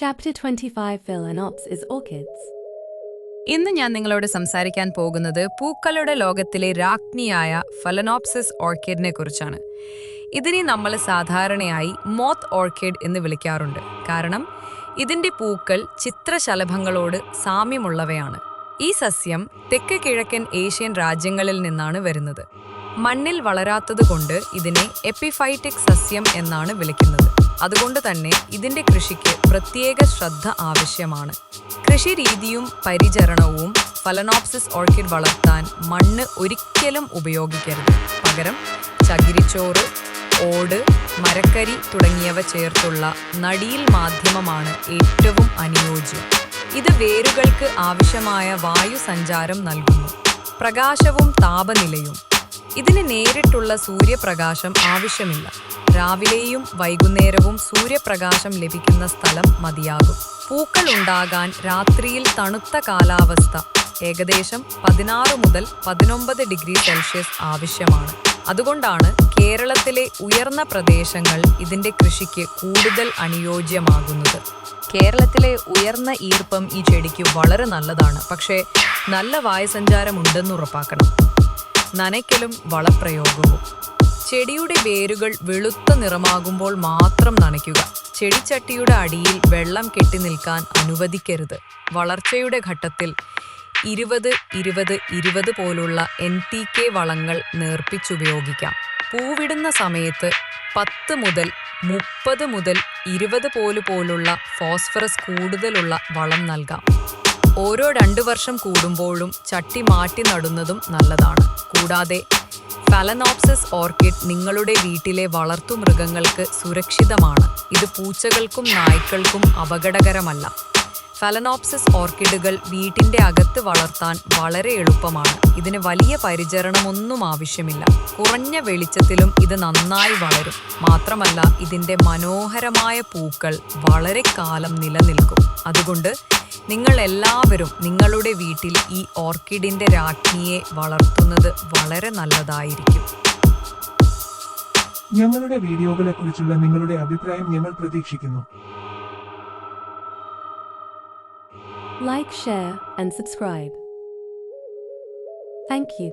Chapter 25 ops is orchids ഇന്ന് ഞാൻ നിങ്ങളോട് സംസാരിക്കാൻ പോകുന്നത് പൂക്കളുടെ ലോകത്തിലെ രാജ്ഞിയായ ഫലനോപ്സിസ് ഓർക്കിഡിനെ കുറിച്ചാണ്. ഇതിനെ നമ്മൾ സാധാരണയായി മോത്ത് ഓർക്കിഡ് എന്ന് വിളിക്കാറുണ്ട്. കാരണം ഇതിന്റെ പൂക്കൾ ചിത്രശലഭങ്ങളോട് സാമ്യമുള്ളവയാണ്. ഈ സസ്യം തെക്ക് കിഴക്കൻ ഏഷ്യൻ രാജ്യങ്ങളിൽ നിന്നാണ് വരുന്നത്. മണ്ണിൽ വളരാത്തതുകൊണ്ട് ഇതിനെ എപ്പിഫൈറ്റിക് സസ്യം എന്നാണ് വിളിക്കുന്നത്. അതുകൊണ്ട് തന്നെ ഇതിന്റെ കൃഷിക്ക് പ്രത്യേക ശ്രദ്ധ ആവശ്യമാണ്. കൃഷിരീതിയും പരിചരണവും ഫലനോപ്സിസ് ഓർക്കിഡ് വളർത്താൻ മണ്ണ് ഒരിക്കലും ഉപയോഗിക്കരുത്. പകരം ചകിരിച്ചോറ് ഓട് മരക്കരി തുടങ്ങിയവ ചേർത്തുള്ള നടിയിൽ മാധ്യമമാണ് ഏറ്റവും അനുയോജ്യം. ഇത് വേരുകൾക്ക് ആവശ്യമായ വായു സഞ്ചാരം നൽകുന്നു. പ്രകാശവും താപനിലയും ഇതിന് നേരിട്ടുള്ള സൂര്യപ്രകാശം ആവശ്യമില്ല. രാവിലെയും വൈകുന്നേരവും സൂര്യപ്രകാശം ലഭിക്കുന്ന സ്ഥലം മതിയാകും. പൂക്കൾ ഉണ്ടാകാൻ രാത്രിയിൽ തണുത്ത കാലാവസ്ഥ ഏകദേശം പതിനാറ് മുതൽ പതിനൊമ്പത് ഡിഗ്രി സെൽഷ്യസ് ആവശ്യമാണ്. അതുകൊണ്ടാണ് കേരളത്തിലെ ഉയർന്ന പ്രദേശങ്ങൾ ഇതിന്റെ കൃഷിക്ക് കൂടുതൽ അനുയോജ്യമാകുന്നത്. കേരളത്തിലെ ഉയർന്ന ഈർപ്പം ഈ ചെടിക്ക് വളരെ നല്ലതാണ്. പക്ഷേ നല്ല വായുസഞ്ചാരം ഉണ്ടെന്ന് ഉറപ്പാക്കണം. നനയ്ക്കലും വളപ്രയോഗവും. ചെടിയുടെ വേരുകൾ വെളുത്ത നിറമാകുമ്പോൾ മാത്രം നനയ്ക്കുക. ചെടിച്ചട്ടിയുടെ അടിയിൽ വെള്ളം കെട്ടി നിൽക്കാൻ അനുവദിക്കരുത്. വളർച്ചയുടെ ഘട്ടത്തിൽ ഇരുപത് ഇരുപത് ഇരുപത് പോലുള്ള എൻ ടി കെ വളങ്ങൾ നേർപ്പിച്ചുപയോഗിക്കാം. പൂവിടുന്ന സമയത്ത് പത്ത് മുതൽ മുപ്പത് മുതൽ ഇരുപത് പോലു പോലുള്ള ഫോസ്ഫറസ് കൂടുതലുള്ള വളം നൽകാം. ഓരോ രണ്ടു വർഷം കൂടുമ്പോഴും ചട്ടി മാറ്റി നടുന്നതും നല്ലതാണ്. കൂടാതെ ഫലനോപ്സിസ് ഓർക്കിഡ് നിങ്ങളുടെ വീട്ടിലെ വളർത്തു മൃഗങ്ങൾക്ക് സുരക്ഷിതമാണ്. ഇത് പൂച്ചകൾക്കും നായ്ക്കൾക്കും അപകടകരമല്ല. ഫലനോപ്സിസ് ഓർക്കിഡുകൾ വീട്ടിന്റെ അകത്ത് വളർത്താൻ വളരെ എളുപ്പമാണ്. ഇതിന് വലിയ പരിചരണമൊന്നും ആവശ്യമില്ല. കുറഞ്ഞ വെളിച്ചത്തിലും ഇത് നന്നായി വളരും. മാത്രമല്ല ഇതിന്റെ മനോഹരമായ പൂക്കൾ വളരെ കാലം നിലനിൽക്കും. അതുകൊണ്ട് നിങ്ങൾ എല്ലാവരും നിങ്ങളുടെ വീട്ടിൽ ഈ ഓർക്കിഡിന്റെ രാജ്ഞിയെ വളർത്തുന്നത് വളരെ നല്ലതായിരിക്കും. ഞങ്ങളുടെ വീഡിയോകളെ കുറിച്ചുള്ള നിങ്ങളുടെ അഭിപ്രായം ഞങ്ങൾ പ്രതീക്ഷിക്കുന്നു. Like share and subscribe thank you.